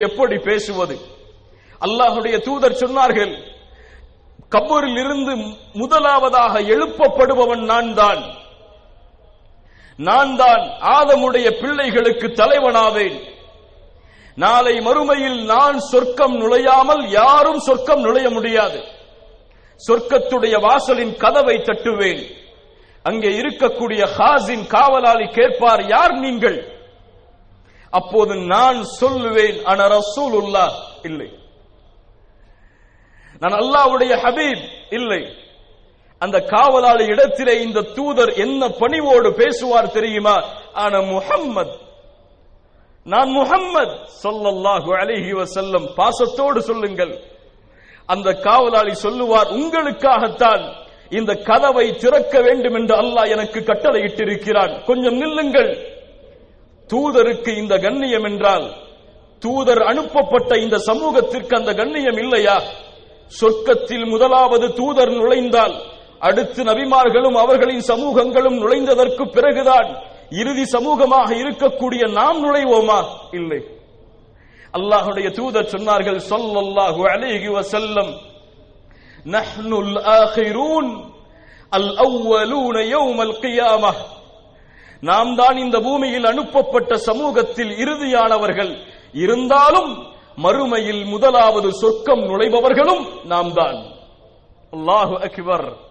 எப்படி பேசுவது? அல்லாஹுடைய தூதர் சொன்னார்கள் கபூரில் இருந்து முதலாவதாக எழுப்பப்படுபவன் நான் தான். நான் தான் ஆதமுடைய பிள்ளைகளுக்கு தலைவனாவேன். நாளை மறுமையில் நான் சொர்க்கம் நுழையாமல் யாரும் சொர்க்கம் நுழைய முடியாது. சொர்க்கத்துடைய வாசலின் கதவை தட்டுவேன். அங்கே இருக்கக்கூடிய ஹாசின் காவலாளி கேட்பார் யார் நீங்கள்? அப்போது நான் சொல்லுவேன் அன ரசூலுல்லா? இல்லை. நான் அல்லாவுடைய ஹபீப்? இல்லை. அந்த காவலாளி இடத்திலே இந்த தூதர் என்ன பணிவோடு பேசுவார் தெரியுமா? ஆனா முஹம்மத். நான் முகம்மது சொல்லல்லாஹு அலைஹி வசல்லம் பாசத்தோடு சொல்லுங்கள். அந்த காவலாளி சொல்லுவார் உங்களுக்காகத்தான் இந்த கதவை திறக்க வேண்டும் என்று அல்லாஹ் எனக்கு கட்டளையிட்டிருக்கிறான். கொஞ்சம் நில்லுங்கள். தூதருக்கு இந்த கண்ணியம் என்றால் தூதர் அனுப்பப்பட்ட இந்த சமூகத்திற்கு அந்த கண்ணியம் இல்லையா? சொர்க்கத்தில் முதலாவது தூதர் நுழைந்தால் அடுத்து நபிமார்களும் அவர்களின் சமூகங்களும் நுழைந்ததற்கு பிறகுதான் இறுதி சமூகமாக இருக்கக்கூடிய நாம் நுழைவோமா? இல்லை. அல்லாஹுடைய தூதர் சொன்னார்கள் சொல்லல்லாஹு அலைஹி வஸல்லம் நஹ்னுல் ஆகிரூன் அல் அவ்வலூன யௌமல் கியாமஹ் நாம் தான் இந்த பூமியில் அனுப்பப்பட்ட சமூகத்தில் இறுதியானவர்கள். இருந்தாலும் மறுமையில் முதலாவது சொர்க்கம் நுழைபவர்களும் நாம் தான். அல்லாஹு அக்பர்.